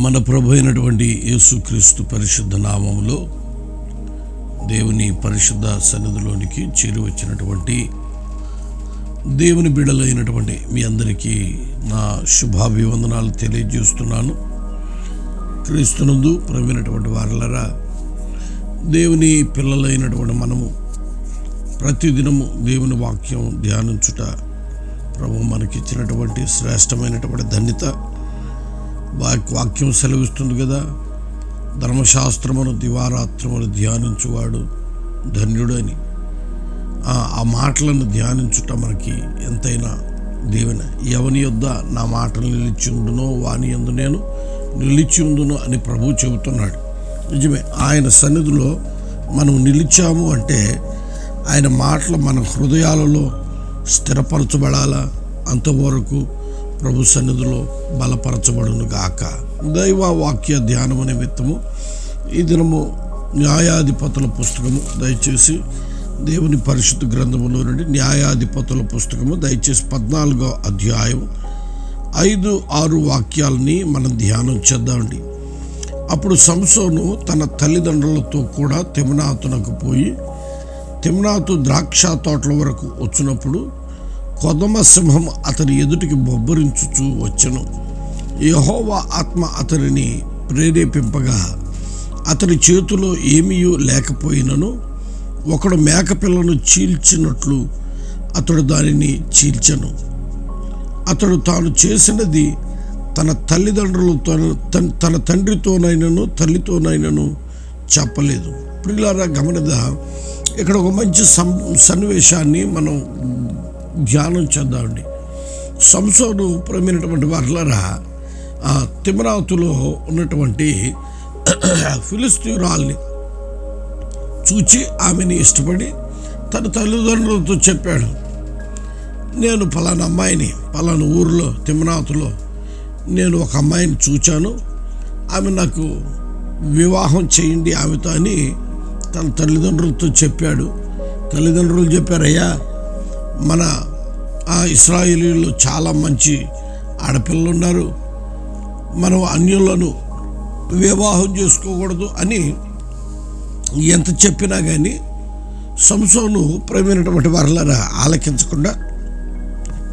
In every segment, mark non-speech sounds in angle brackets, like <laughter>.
మన ప్రభు అయినటువంటి యేసుక్రీస్తు పరిశుద్ధ నామంలో దేవుని పరిశుద్ధ సన్నిధిలోనికి చేరి వచ్చినటువంటి దేవుని బిడలైనటువంటి మీ అందరికీ నా శుభాభివందనాలు తెలియజేస్తున్నాను. క్రీస్తునందు ప్రవీణటువంటి వారలరా దేవుని పిల్లలైనటువంటి మనము ప్రతిదినము దేవుని వాక్యం ధ్యానించుట ప్రభు మనకిచ్చినటువంటి శ్రేష్టమైనటువంటి ధన్యత వాక్యం సెలవిస్తుంది కదా. ధర్మశాస్త్రమును దివారాత్రమును ధ్యానించువాడు ధన్యుడు అని ఆ మాటలను ధ్యానించుట మనకి ఎంతైనా దీవెన. ఎవని యొద్ద నా మాటలు నిలిచి ఉండునో వాని ఎందు నేను నిలిచి ఉండును అని ప్రభు చెబుతున్నాడు. నిజమే ఆయన సన్నిధిలో మనం నిలిచాము అంటే ఆయన మాటలు మన హృదయాలలో స్థిరపరచబడాలా? అంతవరకు ప్రభు సన్నిధిలో బలపరచబడును గాక. దైవ వాక్య ధ్యానము నిమిత్తము ఈ దినము న్యాయాధిపతుల పుస్తకము దయచేసి దేవుని పరిశుద్ధ గ్రంథములో నుండి న్యాయాధిపతుల పుస్తకము దయచేసి పద్నాలుగో అధ్యాయం ఐదు ఆరు వాక్యాలని మనం ధ్యానం చేద్దామండి. అప్పుడు సంసోను తన తల్లిదండ్రులతో కూడా తిమ్నాతునకు పోయి తిమ్నాతు ద్రాక్ష తోటల వరకు వచ్చినప్పుడు కొదమ సింహం అతని ఎదుటికి బొబ్బరించుచూ వచ్చను. యహోవా ఆత్మ అతనిని ప్రేరేపింపగా అతని చేతిలో ఏమీయూ లేకపోయినను ఒకడు మేకపిల్లను చీల్చినట్లు అతడు దానిని చీల్చను. అతడు తాను చేసినది తన తల్లిదండ్రులతో తన- తన తండ్రితోనైనను తల్లితోనైనను చెప్పలేదు. ప్రిలారా గమనిద ఇక్కడ ఒక మంచి సం సన్నివేశాన్ని మనం ధ్యానం చేద్దామండి. సంసోను ప్రమైనటువంటి వర్లరా ఆ తిమరాతులో ఉన్నటువంటి <clears throat> ఫిలిస్తీరాల్ని చూచి ఆమెని ఇష్టపడి తన తల్లిదండ్రులతో చెప్పాడు నేను పలానా అమ్మాయిని పలానా ఊరిలో తిమ్మనాథులో నేను ఒక అమ్మాయిని చూచాను. ఆమె నాకు వివాహం చేయండి ఆమెతో అని తన తల్లిదండ్రులతో చెప్పాడు. తల్లిదండ్రులు చెప్పారయ్యా మన ఆ ఇస్రాయేలీలో చాలా మంచి ఆడపిల్లలు ఉన్నారు మనం అన్యులను వివాహం చేసుకోకూడదు అని ఎంత చెప్పినా కానీ సంసోను ప్రేమైనటువంటి వారిలా ఆలకించకుండా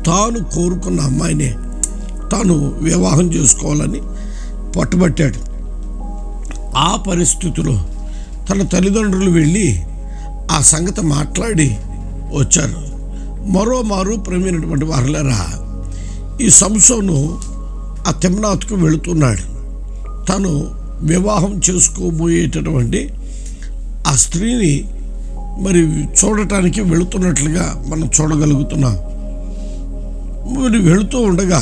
తాను కోరుకున్న అమ్మాయినే తాను వివాహం చేసుకోవాలని పట్టుబట్టాడు. ఆ పరిస్థితిలో తన తల్లిదండ్రులు వెళ్ళి ఆ సంగతి మాట్లాడి వచ్చారు. మరోమారు ప్రేమైనటువంటి వారులరా? ఈ సంసోను ఆ తిమ్నాథ్కు వెళుతున్నాడు. తను వివాహం చేసుకోబోయేటటువంటి ఆ స్త్రీని మరి చూడటానికి వెళుతున్నట్లుగా మనం చూడగలుగుతున్నాం. మరి వెళుతూ ఉండగా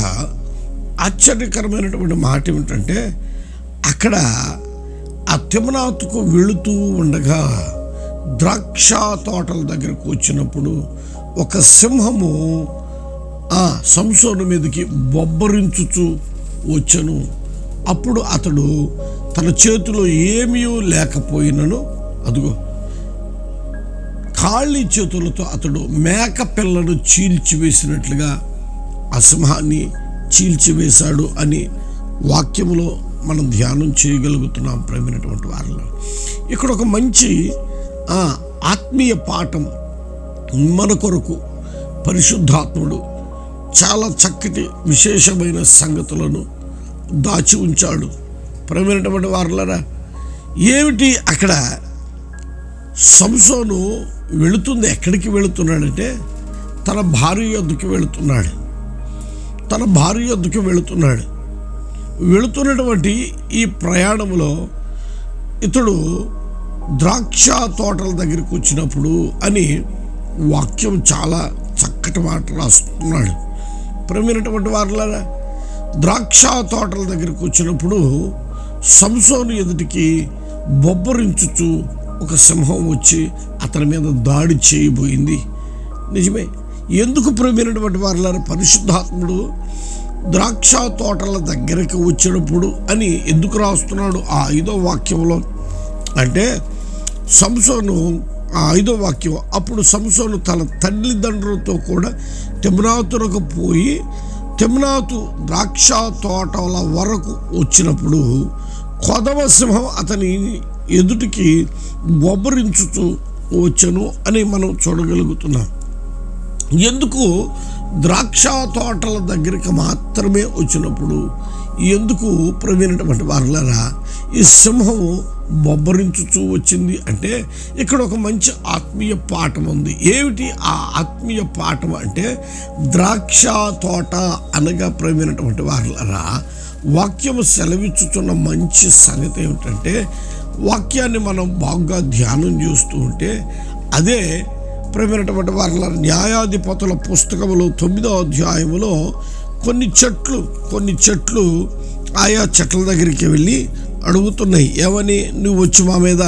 ఆశ్చర్యకరమైనటువంటి మాట ఏమిటంటే అక్కడ ఆ తిమనాథ్కు వెళుతూ ఉండగా ద్రాక్ష తోటల దగ్గరకు వచ్చినప్పుడు ఒక సింహము ఆ సంసోను మీదకి బొబ్బరించుచు వచ్చను. అప్పుడు అతడు తన చేతిలో ఏమీ లేకపోయినను అదిగో ఖాళీ చేతులతో అతడు మేక పిల్లను చీల్చివేసినట్లుగా ఆ సింహాన్ని చీల్చివేశాడు అని వాక్యంలో మనం ధ్యానం చేయగలుగుతున్నాం ప్రేమైనటువంటి వారిలో. ఇక్కడ ఒక మంచి ఆత్మీయ పాఠం మన కొరకు పరిశుద్ధాత్ముడు చాలా చక్కటి విశేషమైన సంగతులను దాచి ఉంచాడు. ప్రేమైనటువంటి వారులరా ఏమిటి అక్కడ సంసోను వెళుతుంది? ఎక్కడికి వెళుతున్నాడంటే తన భార్య యొద్దకు వెళుతున్నాడు. తన భార్య యొద్దకు వెళుతున్నాడు. వెళుతున్నటువంటి ఈ ప్రయాణంలో ఇతడు ద్రాక్ష తోటల దగ్గరికి వచ్చినప్పుడు అని వాక్యం చాలా చక్కటి మాట రాస్తున్నాడు. ప్రమినటువంటి వారులారా ద్రాక్ష తోటల దగ్గరికి వచ్చినప్పుడు సంసోను ఎదుటికి బొబ్బరించుచు ఒక సింహం వచ్చి అతని మీద దాడి చేయబోయింది. నిజమే ఎందుకు ప్రమీనటువంటి వారులారా పరిశుద్ధాత్ముడు ద్రాక్ష తోటల దగ్గరికి వచ్చినప్పుడు అని ఎందుకు రాస్తున్నాడు ఆ ఐదో వాక్యంలో? అంటే సంసోను ఐదో వాక్యం అప్పుడు సంసోను తన తల్లిదండ్రులతో కూడా తిమ్నాతులకు పోయి తిమ్నాతు ద్రాక్ష తోటల వరకు వచ్చినప్పుడు కొదవ సింహం అతని ఎదుటికి బొబ్బరించుతూ వచ్చను అని మనం చూడగలుగుతున్నాం. ఎందుకు? ద్రాక్ష తోటల దగ్గరికి మాత్రమే వచ్చినప్పుడు ఎందుకు ప్రవీణటువంటి వారులరా? ఈ సింహము బొబ్బరించుతూ వచ్చింది. అంటే ఇక్కడ ఒక మంచి ఆత్మీయ పాఠం ఉంది. ఏమిటి ఆ ఆత్మీయ పాఠం అంటే ద్రాక్ష తోట అనగా ప్రేమైనటువంటి వారులరా వాక్యము సెలవిచ్చుతున్న మంచి సంగతి ఏమిటంటే వాక్యాన్ని మనం బాగా ధ్యానం చేస్తూ ఉంటే అదే ప్రేమైనటువంటి వారి న్యాయాధిపతుల పుస్తకములో తొమ్మిదో అధ్యాయములో కొన్ని చెట్లు కొన్ని చెట్లు ఆయా చెట్ల దగ్గరికి వెళ్ళి అడుగుతున్నాయి ఏమని? నువ్వు వచ్చి మా మీద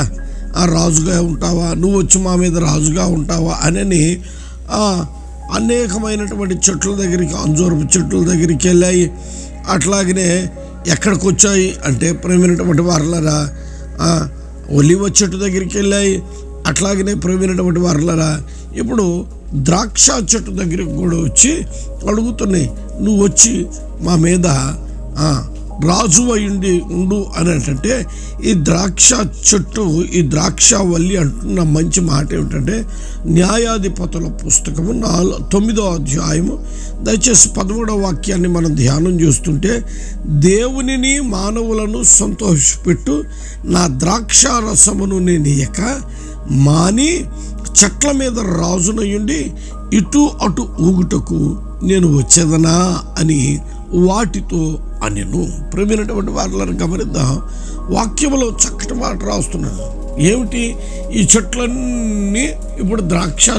రాజుగా ఉంటావా? నువ్వు వచ్చి మా మీద రాజుగా ఉంటావా? అని అనేకమైనటువంటి చెట్ల దగ్గరికి అంజూరపు చెట్ల దగ్గరికి వెళ్ళాయి. అట్లాగనే ఎక్కడికి వచ్చాయి అంటే ప్రేమైనటువంటి వారులరా ఒలివ చెట్టు దగ్గరికి వెళ్ళాయి. అట్లాగనే ప్రేమైనటువంటి వారులరా ఇప్పుడు ద్రాక్ష చెట్టు దగ్గరికి కూడా వచ్చి అడుగుతున్నాయి నువ్వు వచ్చి మా మీద రాజు అయ్యుండి ఉండు అని అంటే ఈ ద్రాక్ష చెట్టు ఈ ద్రాక్ష వల్లి అంటున్న మంచి మాట ఏమిటంటే న్యాయాధిపతుల పుస్తకము నాలుగు తొమ్మిదో అధ్యాయము. దయచేసి పదమూడవ వాక్యాన్ని మనం ధ్యానం చేస్తుంటే దేవునిని మానవులను సంతోషపెట్టు నా ద్రాక్ష రసమును నేను ఇక మాని చెట్ల మీద రాజునయ్యుండి ఇటు అటు ఊగుటకు నేను వచ్చేదనా అని వాటితో నేను ప్రేమైనటువంటి వారిని గమనిద్దాం. వాక్యంలో చక్కటి మాట రాస్తున్నాను ఏమిటి? ఈ చెట్లన్నీ ఇప్పుడు ద్రాక్ష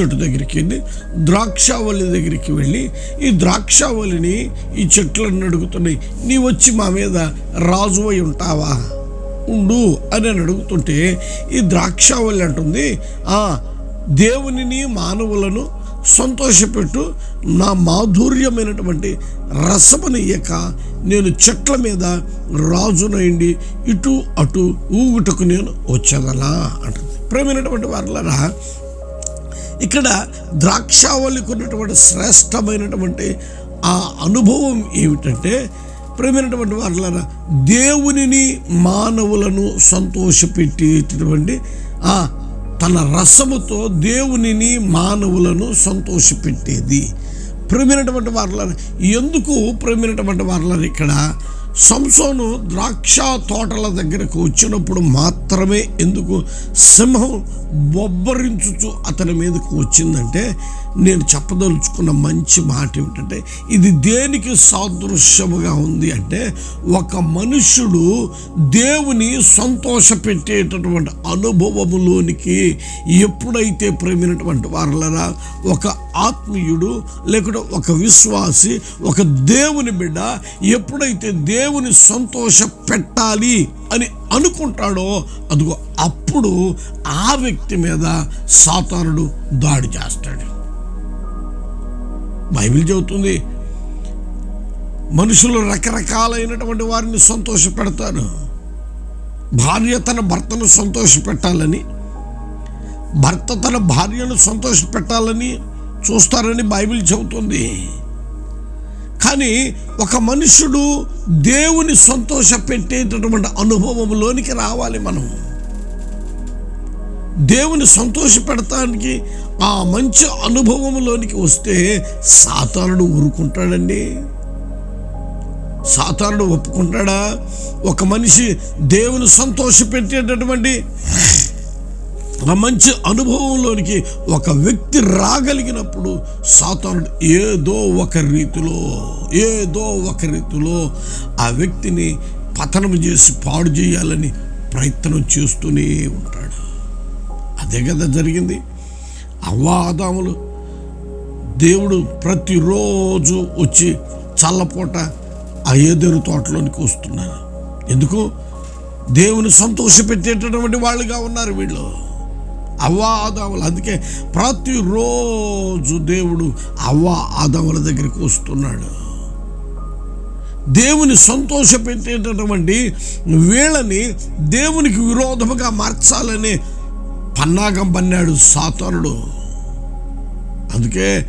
చెట్టు దగ్గరికి వెళ్ళి ద్రాక్షావళి దగ్గరికి వెళ్ళి ఈ ద్రాక్షావళిని ఈ చెట్లన్నీ అడుగుతున్నాయి. నీ వచ్చి మా మీద రాజు అయి ఉంటావా? ఉండు అని అని అడుగుతుంటే ఈ ద్రాక్షావళి అంటుంది ఆ దేవునిని మానవులను సంతోషపెట్టు నా మాధుర్యమైనటువంటి రసమనియక నేను చెట్ల మీద రాజునయండి ఇటు అటు ఊగుటకు నేను వచ్చేదలా అంటుంది. ప్రేమైనటువంటి వారులరా ఇక్కడ ద్రాక్షావళికి ఉన్నటువంటి శ్రేష్టమైనటువంటి ఆ అనుభవం ఏమిటంటే ప్రేమైనటువంటి వారులరా దేవునిని మానవులను సంతోషపెట్టేటటువంటి ఆ తన రసముతో దేవునిని మానవులను సంతోషపెట్టేది. ప్రేమైనటువంటి వారులారా ఎందుకు ప్రేమైనటువంటి వారులారా ఇక్కడ? సంసోను ద్రాక్ష తోటల దగ్గరకు వచ్చినప్పుడు మాత్రమే ఎందుకు సింహం బొబ్బరించుచు అతని మీదకు వచ్చిందంటే నేను చెప్పదలుచుకున్న మంచి మాట ఏమిటంటే ఇది దేనికి సాదృశ్యముగా ఉంది అంటే ఒక మనుష్యుడు దేవుని సంతోషపెట్టేటటువంటి అనుభవములోనికి ఎప్పుడైతే ప్రేమినటువంటి వారలరా ఒక ఆత్మీయుడు లేకుంటే ఒక విశ్వాసి ఒక దేవుని బిడ్డ ఎప్పుడైతే దేవుని సంతోష పెట్టాలి అని అనుకుంటాడో అదిగో అప్పుడు ఆ వ్యక్తి మీద సాతానుడు దాడి చేస్తాడు. బైబిల్ చెబుతుంది మనుషులు రకరకాలైనటువంటి వారిని సంతోషపెడతారు భార్య తన భర్తను సంతోషపెట్టాలని భర్త తన భార్యను సంతోష పెట్టాలని చూస్తారని బైబిల్ చెబుతుంది. కానీ ఒక మనుషుడు దేవుని సంతోష పెట్టేటటువంటి అనుభవంలోనికి రావాలి మనం. దేవుని సంతోషపెడటానికి ఆ మంచి అనుభవంలోనికి వస్తే సాతానుడు ఊరుకుంటాడండి. సాతానుడు ఒప్పుకుంటాడా? ఒక మనిషి దేవుని సంతోషపెట్టేటటువంటి ఆ మంచి అనుభవంలోనికి ఒక వ్యక్తి రాగలిగినప్పుడు సాతానుడు ఏదో ఒక రీతిలో ఏదో ఒక రీతిలో ఆ వ్యక్తిని పతనం చేసి పాడు చేయాలని ప్రయత్నం చేస్తూనే ఉంటాడు. అదే కదా జరిగింది. అవ్వాదాములు దేవుడు ప్రతిరోజు వచ్చి చల్లపూట ఆ ఏదేరు తోటలోనికి వస్తున్నాను ఎందుకు? దేవుని సంతోషపెట్టేటటువంటి వాళ్ళుగా ఉన్నారు వీళ్ళు. అవ్వా ఆదాములు. అందుకే ప్రతిరోజు దేవుడు అవ్వా ఆదాముల దగ్గరికి వస్తున్నాడు. దేవుని సంతోషపెట్టేటటువంటి వీళ్ళని దేవునికి విరోధముగా మార్చాలని పన్నాగం పన్నాడు సాతానుడు. అందుకే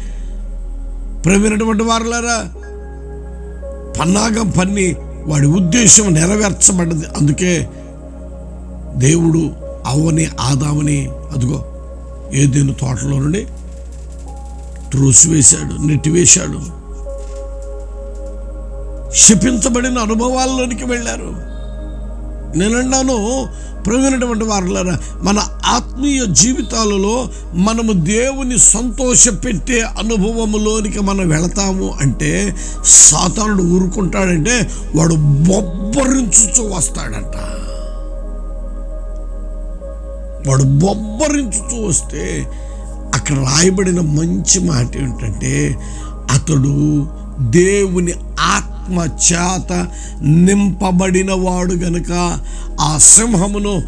ప్రేమైనటువంటి వారులారా పన్నాగం పన్ని వాడి ఉద్దేశం నెరవేర్చబడ్డది. అందుకే దేవుడు అవ్వని ఆదామని అదిగో ఏదైనా తోటలో నుండి త్రోసివేశాడు నెట్టివేశాడు. శపించబడిన అనుభవాల్లోనికి వెళ్ళారు. నేనన్నాను ప్రవీణటువంటి వారులారా మన ఆత్మీయ జీవితాలలో మనము దేవుని సంతోషపెట్టే అనుభవంలోనికి మనం వెళతాము అంటే సాతానుడు ఊరుకుంటాడంటే వాడు బొబ్బరించుచు వస్తాడంట. వాడు బొబ్బరించుతూ వస్తే అక్కడ రాయబడిన మంచి మాట ఏంటంటే అతడు దేవుని ఆత్మ చేత నింపబడిన వాడు గనుక ఆ సింహమును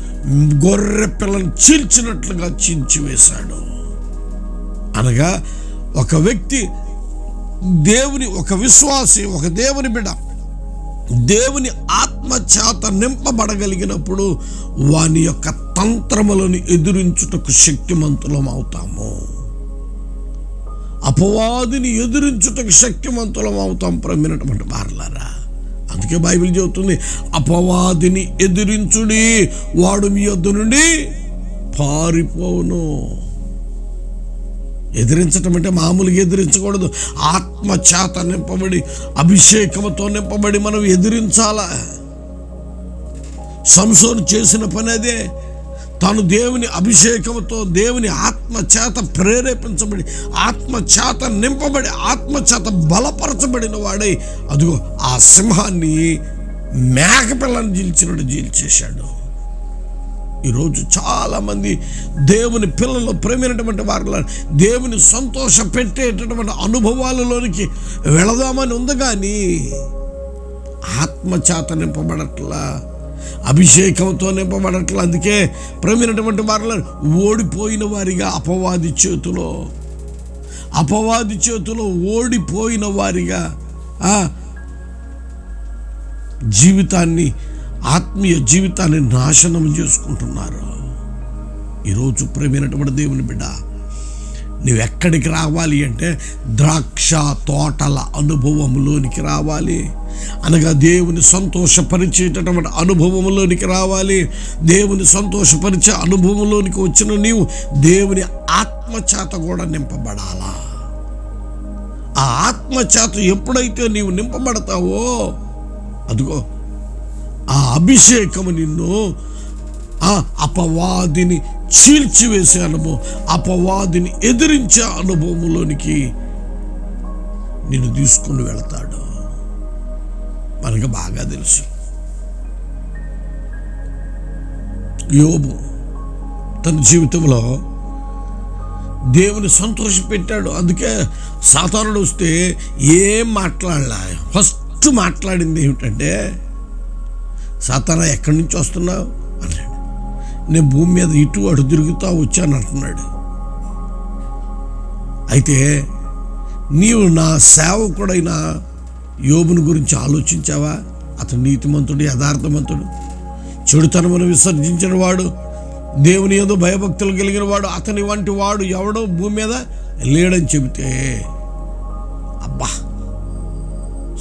గొర్రె పిల్లను చీల్చినట్లుగా చీల్చివేశాడు అనగా ఒక వ్యక్తి దేవుని ఒక విశ్వాసి ఒక దేవుని బిడ్డ దేవుని ఆత్మ చేత నింపబడగలిగినప్పుడు వాని యొక్క తంత్రములను ఎదురించుటకు శక్తిమంతులం అవుతాము. అపవాదిని ఎదురించుటకు శక్తివంతులం అవుతాం ప్రమినటువంటి వారలారా అందుకే బైబిల్ చెబుతుంది అపవాదిని ఎదిరించుడి వాడు మీ యొద్ద నుండి పారిపోవును ఎదిరించటం అంటే మామూలుగా ఎదిరించకూడదు. ఆత్మచేత నింపబడి అభిషేకంతో నింపబడి మనం ఎదిరించాలా? సంసోన్ చేసిన పని అదే. తాను దేవుని అభిషేకంతో దేవుని ఆత్మచేత ప్రేరేపించబడి ఆత్మచేత నింపబడి ఆత్మచేత బలపరచబడిన వాడై అదిగో ఆ సింహాన్ని మేకపిల్లని జీల్చినట్టు జీల్చేశాడు ఈరోజు చాలామంది దేవుని పిల్లలు ప్రేమైనటువంటి వారు దేవుని సంతోష పెట్టేటటువంటి అనుభవాలలోనికి వెళదామని ఉంది కానీ ఆత్మచేత నింపబడట్లా అభిషేకంతో నింపబడట్లు. అందుకే ప్రమినటువంటి వారు ఓడిపోయిన వారిగా అపవాది చేతిలో అపవాది చేతిలో ఓడిపోయిన వారిగా జీవితాన్ని ఆత్మీయ జీవితాన్ని నాశనం చేసుకుంటున్నారు. ఈరోజు ప్రేమైనటువంటి దేవుని బిడ్డ నువ్వెక్కడికి రావాలి అంటే ద్రాక్ష తోటల అనుభవంలోనికి రావాలి. అనగా దేవుని సంతోషపరిచేటటువంటి అనుభవంలోనికి రావాలి. దేవుని సంతోషపరిచే అనుభవంలోనికి వచ్చిన నీవు దేవుని ఆత్మచేత కూడా నింపబడాలా? ఆ ఆత్మచేత ఎప్పుడైతే నీవు నింపబడతావో అదిగో ఆ అభిషేకము నిన్ను ఆ అపవాదిని చీల్చివేసే అనుభవం అపవాదిని ఎదిరించే అనుభవంలోనికి నిన్ను తీసుకుని వెళ్తాడు. మనకు బాగా తెలుసు. యోబు తన జీవితంలో దేవుని సంతోషపెట్టాడు. అందుకే సాతానుడు వస్తే ఏం మాట్లాడలా. ఫస్ట్ మాట్లాడింది ఏమిటంటే సాతానా ఎక్కడి నుంచి వస్తున్నావు? నేను భూమి మీద ఇటు అటు తిరుగుతా వచ్చాను అంటున్నాడు. అయితే నీవు నా సేవకుడైన యోబుని గురించి ఆలోచించావా? అతను నీతిమంతుడు యథార్థమంతుడు చెడుతనమును విసర్జించిన వాడు దేవుని ఏదో భయభక్తులు కలిగిన వాడు అతని వంటి వాడు ఎవడో భూమి మీద లేడని చెబితే అబ్బా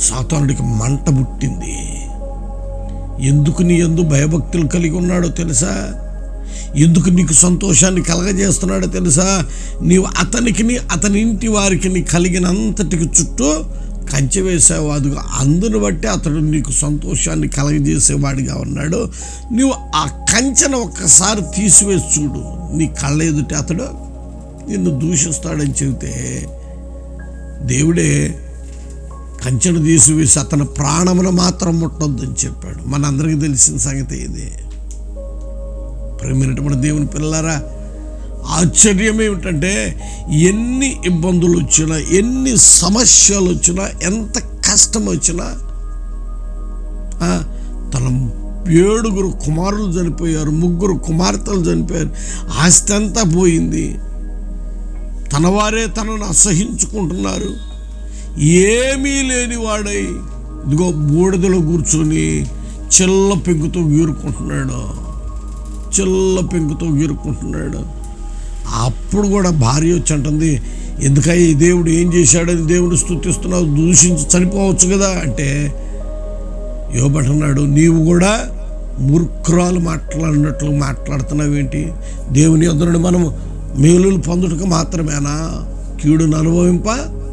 సాతానుడికి మంట పుట్టింది. ఎందుకు నీ ఎందు భయభక్తులు కలిగి ఉన్నాడో తెలుసా? ఎందుకు నీకు సంతోషాన్ని కలగజేస్తున్నాడో తెలుసా? నీవు అతనికి అతని ఇంటి వారికి కలిగినంతటికి చుట్టూ కంచె వేసావు. అందును బట్టి అతడు నీకు సంతోషాన్ని కలగజేసేవాడిగా ఉన్నాడు. నువ్వు ఆ కంచెను ఒక్కసారి తీసివేసి చూడు. నీ కళ్ళ ఎదుట అతడు నిన్ను దూషిస్తాడని చెబితే దేవుడే కంచెను తీసివేసి అతని ప్రాణమును మాత్రం ముట్టొద్దని చెప్పాడు. మనందరికీ తెలిసిన సంగతి ఇది. ప్రేమైనటువంటి దేవుని పిల్లరా ఆశ్చర్యం ఏమిటంటే ఎన్ని ఇబ్బందులు వచ్చినా ఎన్ని సమస్యలు వచ్చినా ఎంత కష్టం వచ్చినా తన ఏడుగురు కుమారులు చనిపోయారు ముగ్గురు కుమార్తెలు చనిపోయారు ఆస్తి అంతా పోయింది. తన వారే తనను అసహించుకుంటున్నారు. ఏమీ లేని వాడై ఇదిగో బూడిదలో కూర్చొని చిల్ల పెంకుతో వీరుకుంటున్నాడు చిల్ల పెంకుతో గీరుకుంటున్నాడు అప్పుడు కూడా భార్య వచ్చి అంటుంది ఎందుకయ్యా దేవుడు ఏం చేశాడని దేవుడు స్థుతిస్తున్నావు దూషించి చనిపోవచ్చు కదా. అంటే యోబటన్నాడు నీవు కూడా మూర్ఖురాలు మాట్లాడినట్లు మాట్లాడుతున్నావేంటి దేవుని యొద్ద మనం మేలులు పొందుటకు మాత్రమేనా? కీడును అనుభవింప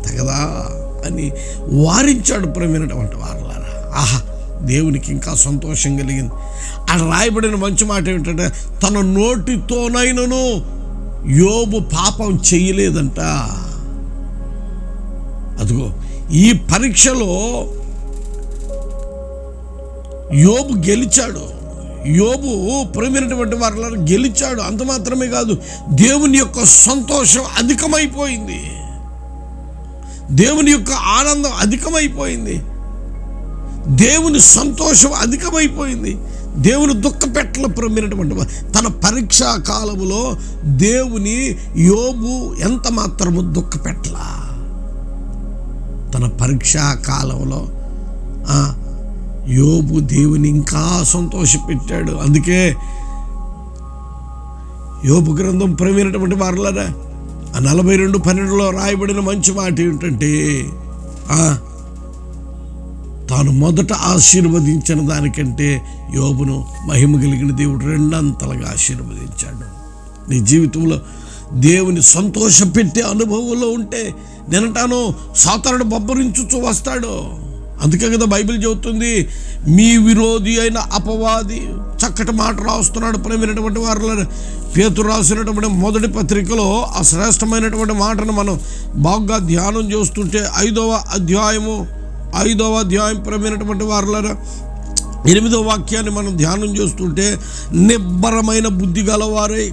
తగదా అని వారించాడు ప్రమేనటువంటి వారలారా. ఆహా! దేవునికి ఇంకా సంతోషం కలిగింది. అక్కడ రాయబడిన మంచి మాట ఏమిటంటే తన నోటితోనైనను యోబు పాపం చెయ్యలేదంట అదిగో ఈ పరీక్షలో యోబు గెలిచాడు. యోబు ప్రేమైనటువంటి వారిలో గెలిచాడు. అంత మాత్రమే కాదు దేవుని యొక్క సంతోషం అధికమైపోయింది. దేవుని యొక్క ఆనందం అధికమైపోయింది. దేవుని సంతోషం అధికమైపోయింది. దేవుని దుఃఖపెట్టలు ప్రమైనటువంటి తన పరీక్షా కాలములో దేవుని యోబు ఎంత మాత్రము దుఃఖపెట్టల తన పరీక్షా కాలంలో యోబు దేవుని ఇంకా సంతోషపెట్టాడు. అందుకే యోబు గ్రంథం ప్రవీణటువంటి వారులరా ఆ నలభై రెండు పన్నెండులో రాయబడిన మంచి మాట ఏమిటంటే ఆ, తాను మొదట ఆశీర్వదించిన దానికంటే యోబును మహిమ కలిగిన దేవుడు రెండంతలుగా ఆశీర్వదించాడు. నీ జీవితంలో దేవుని సంతోషపెట్టే అనుభవంలో ఉంటే నినటాను సాతానుడు బొబ్బరించుచు వస్తాడు. అందుకే కదా బైబిల్ చెబుతుంది మీ విరోధి అయిన అపవాది చక్కటి మాట రాస్తున్నాడు ప్రేమైనటువంటి వారు పేతురు రాసినటువంటి మొదటి పత్రికలో ఆ శ్రేష్టమైనటువంటి మాటను మనం బాగా ధ్యానం చేస్తుంటే ఐదవ అధ్యాయము ఐదవ అధ్యాయం ప్రమైనటువంటి వారులరా. ఎనిమిదవ వాక్యాన్ని మనం ధ్యానం చేస్తుంటే నిబ్బరమైన బుద్ధి గలవారై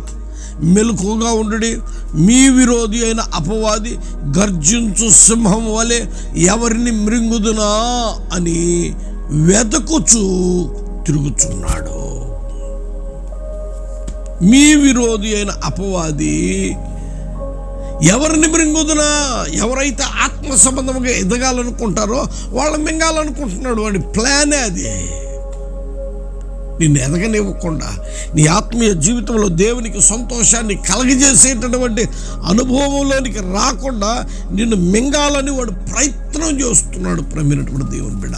మెలకుగా ఉండడి. మీ విరోధి అయిన అపవాది గర్జించు సింహం వలె ఎవరిని మృంగుదునా అని వెతకుచు తిరుగుచున్నాడు. మీ విరోధి అయిన అపవాది ఎవరిని మృంగుదునా ఎవరైతే ఆత్మ సంబంధంగా ఎదగాలనుకుంటారో వాళ్ళు మింగాలనుకుంటున్నాడు వాడి ప్లానే అది. నిన్ను ఎదగనివ్వకుండా నీ ఆత్మీయ జీవితంలో దేవునికి సంతోషాన్ని కలగజేసేటటువంటి అనుభవంలోనికి రాకుండా నిన్ను మింగాలని వాడు ప్రయత్నం చేస్తున్నాడు ప్రమినటువంటి దేవుని బిడ.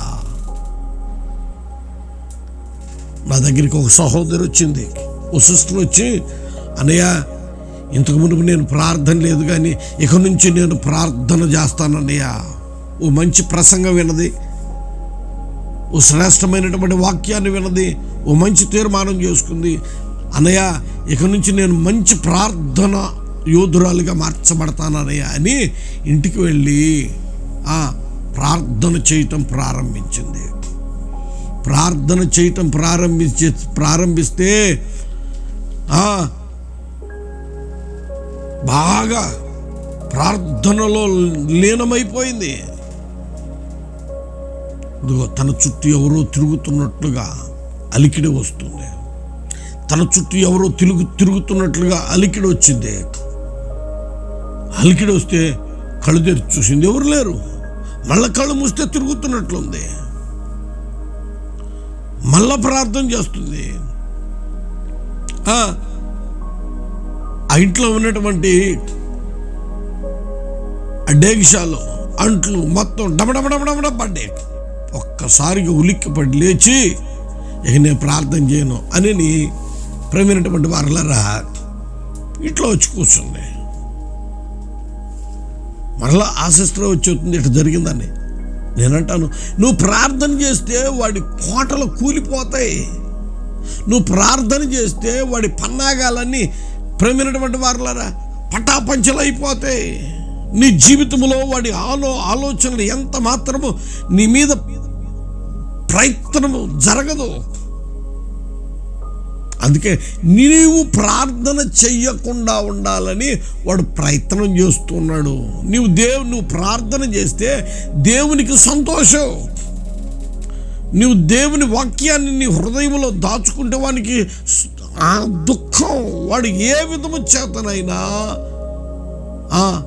నా దగ్గరికి ఒక సహోదరి వచ్చింది. ఓ సిస్టర్ వచ్చి అన్నయ్య ఇంతకు మునుపు నేను ప్రార్థన లేదు కానీ ఇక నుంచి నేను ప్రార్థన చేస్తానన్నయ్య ఓ మంచి ప్రసంగం వినది ఓ శ్రేష్టమైనటువంటి వాక్యాన్ని వినది ఓ మంచి తీర్మానం చేసుకుంది. అన్నయ్య ఇక నుంచి నేను మంచి ప్రార్థన యోధురాలుగా మార్చబడతాను అని ఇంటికి వెళ్ళి ప్రార్థన చేయటం ప్రారంభించింది. ప్రార్థన చేయటం ప్రారంభించి ప్రారంభిస్తే బాగా ప్రార్థనలో లీనమైపోయింది. ఇదిగో తన చుట్టూ ఎవరో తిరుగుతున్నట్లుగా అలికిడి వస్తుంది. తన చుట్టూ ఎవరో తిరుగు తిరుగుతున్నట్లుగా అలికిడి వచ్చింది. అలికిడి వస్తే కళ్ళు తెరిచి చూసింది ఎవరు లేరు. మళ్ళా కళ్ళు మూస్తే తిరుగుతున్నట్లుంది. మళ్ళా ప్రార్థన చేస్తుంది. ఆ ఇంట్లో ఉన్నటువంటి ఆ డేగిషాలు అంట్లు మొత్తం డబడబడబడబడ పడ్డాయి. ఒక్కసారిగా ఉలిక్కి పడి లేచి ఇక నేను ప్రార్థన చేయను అని ప్రేమైనటువంటి వారలరా ఇంట్లో వచ్చి కూర్చుంది. మరలా ఆ వచ్చి అవుతుంది ఇట్లా జరిగిందని. నేనంటాను నువ్వు ప్రార్థన చేస్తే వాడి కోటలు కూలిపోతాయి. నువ్వు ప్రార్థన చేస్తే వాడి పన్నాగాలన్నీ ప్రేమైనటువంటి వారులారా పటాపంచలు నీ జీవితంలో వాడి ఆలో ఆలోచనలు ఎంత మాత్రము నీ మీద ప్రయత్నము జరగదు. అందుకే నీవు ప్రార్థన చెయ్యకుండా ఉండాలని వాడు ప్రయత్నం చేస్తున్నాడు. నీవు దేవు నువ్వు ప్రార్థన చేస్తే దేవునికి సంతోషం. నువ్వు దేవుని వాక్యాన్ని నీ హృదయంలో దాచుకుంటే వానికి ఆ దుఃఖం వాడు ఏ విధము చేతనైనా ఆ,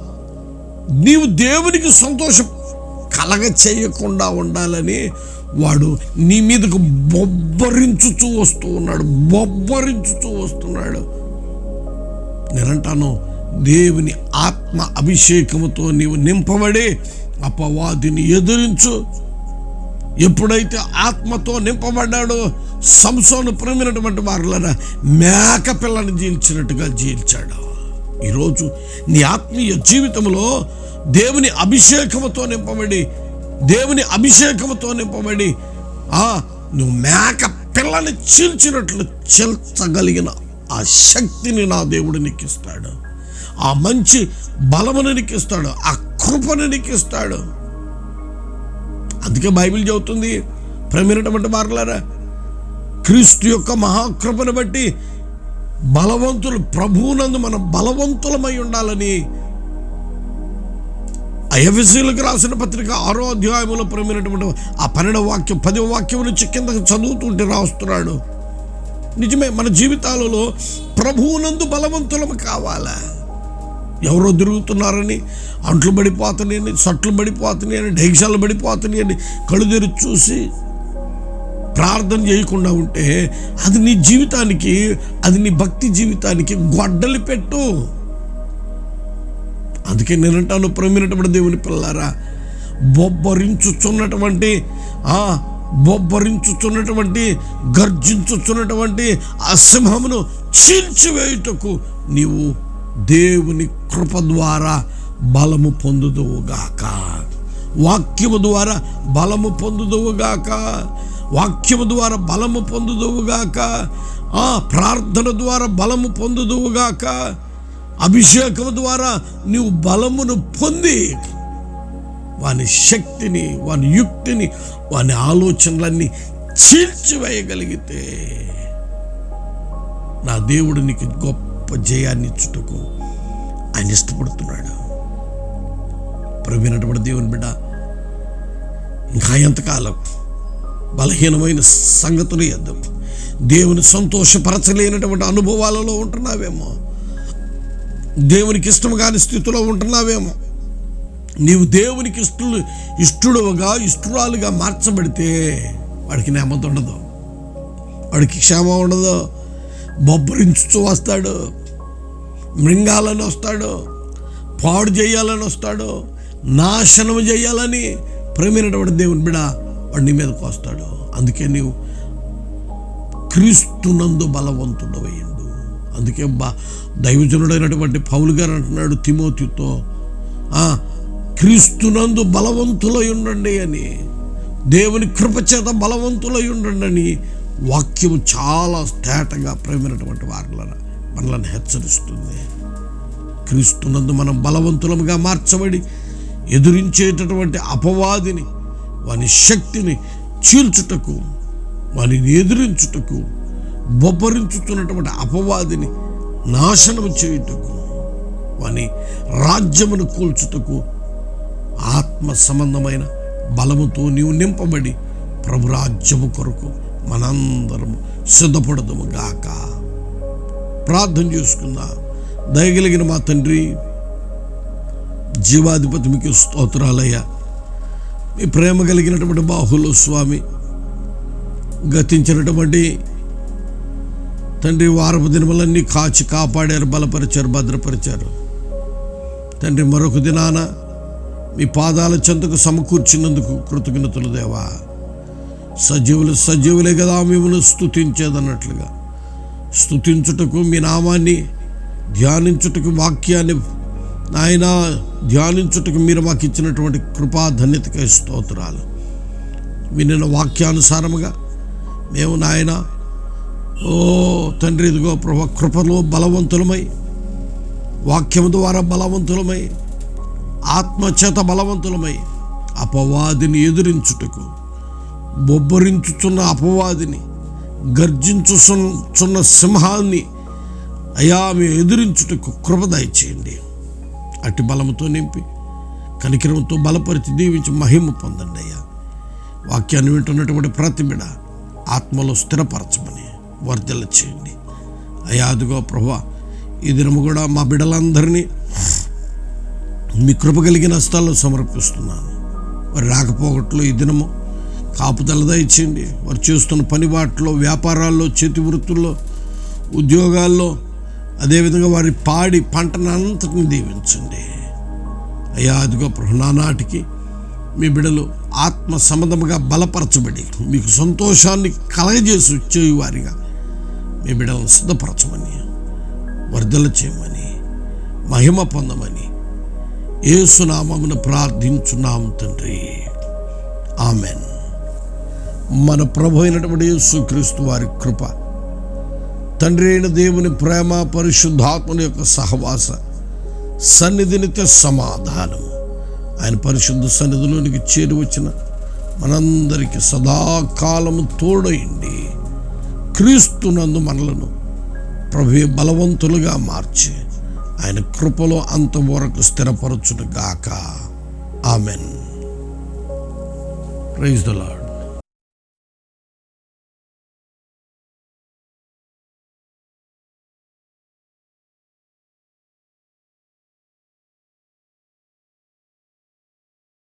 నీవు దేవునికి సంతోషం కలగ చేయకుండా ఉండాలని వాడు నీ మీదకు బొబ్బరించుతూ వస్తూ ఉన్నాడు బొబ్బరించుతూ వస్తున్నాడు. నేనంటాను దేవుని ఆత్మ అభిషేకముతో నీవు నింపబడి అపవాదిని ఎదిరించు. ఎప్పుడైతే ఆత్మతో నింపబడ్డాడో సంసోను ప్రేమినటువంటి వారులన మేక పిల్లని జీల్చినట్టుగా జీల్చాడు. ఈరోజు నీ ఆత్మీయ జీవితంలో దేవుని అభిషేకముతో నింపబడి దేవుని అభిషేకముతో నింపబడి ఆ నువ్వు మేక పిల్లని చీల్చినట్లు చీల్చగలిగిన ఆ శక్తిని నా దేవుడు నీకు ఆ మంచి బలమును నెక్కిస్తాడు ఆ కృపను నీకు అందుకే బైబిల్ చెబుతుంది. ప్రమినటువంటి వారలారా క్రీస్తు యొక్క మహాకృపను బట్టి బలవంతులు ప్రభువునందు మనం బలవంతులమై ఉండాలని అయవిసీలకు రాసిన పత్రిక ఆరో అధ్యాయంలో ప్రమినటువంటి ఆ పన్నెండవ వాక్యం పదవ వాక్యం నుంచి కిందకు చదువుతుంటే రాస్తున్నాడు. నిజమే మన జీవితాలలో ప్రభువునందు బలవంతులము కావాలా? ఎవరో తిరుగుతున్నారని అంట్లు పడిపోతున్నాయని సట్లు పడిపోతున్నాయని డైక్షాలు పడిపోతున్నాయని కళ్ళు తెరిచి చూసి ప్రార్థన చేయకుండా ఉంటే అది నీ జీవితానికి అది నీ భక్తి జీవితానికి గొడ్డలి పెట్టు. అందుకే నేనంటాను ప్రమినటువంటి దేవుని పిల్లారా బొబ్బరించుచున్నటువంటి బొబ్బరించుచున్నటువంటి గర్జించుచున్నటువంటి అసింహమును చీల్చివేయుటకు నీవు దేవుని కృప ద్వారా బలము పొందుదువుగాక. వాక్యము ద్వారా బలము పొందుదువుగాక. వాక్యము ద్వారా బలము పొందుదువుగాక. ఆ ప్రార్థన ద్వారా బలము పొందుదువుగాక. అభిషేకము ద్వారా నీవు బలమును పొంది వాని శక్తిని వాని యుక్తిని వాని ఆలోచనలన్నీ చీల్చివేయగలిగితే నా దేవుడు నీకు గొప్ప జయాన్ని ఇచ్చుటకు ఆయన ఇష్టపడుతున్నాడు. ప్రవీణటువంటి దేవుని బిడ్డ ఇంకా ఎంతకాలం బలహీనమైన సంగతులు ఎద్దు. దేవుని సంతోషపరచలేనటువంటి అనుభవాలలో ఉంటున్నావేమో. దేవునికి ఇష్టం కాని స్థితిలో ఉంటున్నావేమో. నీవు దేవునికి ఇష్టలు ఇష్టడుగా ఇష్టరాలుగా మార్చబడితే వాడికి నెమ్మది ఉండదు. వాడికి క్షేమం ఉండదు. బొబ్బరించుతూ వస్తాడు. మృంగాలని వస్తాడు. పాడు చేయాలని వస్తాడు. నాశనం చేయాలని ప్రేమైనటువంటి దేవుని బిడ వాడు నీ మీదకి వస్తాడు. అందుకే నీవు క్రీస్తునందు బలవంతుడు వేయండు అందుకే బా దైవజనుడైనటువంటి పౌలు గారు అంటున్నాడు తిమోతితో క్రీస్తునందు బలవంతులై ఉండండి అని. దేవుని కృపచేత బలవంతులై ఉండండి అని వాక్యం చాలా తేటగా ప్రేమైనటువంటి వారిని మనల్ని హెచ్చరిస్తుంది. క్రీస్తునందు మనం బలవంతులముగా మార్చబడి ఎదురించేటటువంటి అపవాదిని వాని శక్తిని చీల్చుటకు వానిని ఎదిరించుటకు బొబ్బరించుతున్నటువంటి అపవాదిని నాశనం చేయుటకు వాని రాజ్యమును కూల్చుటకు ఆత్మ సంబంధమైన బలముతో నీవు నింపబడి ప్రభురాజ్యము కొరకు మనందరం సిద్ధపడదుము గాక. ప్రార్థన చేసుకుందాం. దయగలిగిన మా తండ్రి జీవాధిపతి మీకు స్తోత్రాలయ్యా. మీ ప్రేమ కలిగినటువంటి బాహులు స్వామి గతించినటువంటి తండ్రి వారపు దినములన్నీ కాచి కాపాడారు బలపరిచారు భద్రపరిచారు. తండ్రి మరొక దినాన మీ పాదాల చెంతకు సమకూర్చినందుకు కృతజ్ఞతలు దేవా. సజీవులు సజీవులే కదా మిమ్మల్ని స్థుతించేదన్నట్లుగా స్తుతించుటకు మీ నామాన్ని ధ్యానించుటకు వాక్యాన్ని ఆయన ధ్యానించుటకు మీరు మాకు ఇచ్చినటువంటి కృపా ధన్యతకై స్తోత్రాలు. వినిన వాక్యానుసారముగా మేము నాయన ఓ తండ్రి ఇదిగో ప్రభు కృపలో బలవంతులమై వాక్యము ద్వారా బలవంతులమై ఆత్మచేత బలవంతులమై అపవాదిని ఎదిరించుటకు బొబ్బరించుచున్న అపవాదిని గర్జించుచున్న సింహాన్ని అయా మీ ఎదిరించుటకు కృప దయచేయండి. అట్టి బలముతో నింపి కనికరంతో బలపరిచి దీవించి మహిమ పొందండి అయ్యా. వాక్యాన్ని వింటున్నటువంటి ప్రతి బిడ ఆత్మలో స్థిరపరచమని వర్ధల చేయండి అయ్యా అదిగో ప్రభా ఈ దినము కూడా మా బిడ్డలందరినీ మీ కృప కలిగిన స్థలం సమర్పిస్తున్నాను. వారి రాకపోకట్లో ఈ దినము కాపుదల దయచేయండి వారు చేస్తున్న పని బాటలో వ్యాపారాల్లో చేతి వృత్తుల్లో ఉద్యోగాల్లో అదేవిధంగా వారి పాడి పంటను అంతటిని దీవించండి. అయ్యా అదిగో నానాటికి మీ బిడలు ఆత్మ సంబంధముగా బలపరచబడి మీకు సంతోషాన్ని కలగజేసి వచ్చేవారిగా మీ బిడలను సిద్ధపరచమని వర్ధల చేయమని మహిమ పొందమని ఏసునామమును ప్రార్థించున్నాము తండ్రి. ఆమెన్. మన ప్రభు అయినటువంటి యేసుక్రీస్తు వారి కృప. తండ్రి అయిన దేవుని ప్రేమ పరిశుద్ధాత్మని యొక్క సహవాస సన్నిధినిత సమాధానం. ఆయన పరిశుద్ధ సన్నిధిలోనికి చేరి వచ్చిన మనందరికీ సదాకాలము క్రీస్తు క్రీస్తునందు మనలను ప్రభు బలవంతులుగా మార్చి ఆయన కృపలో అంతవరకు స్థిరపరచును గాక ఆమెన్. Praise the lord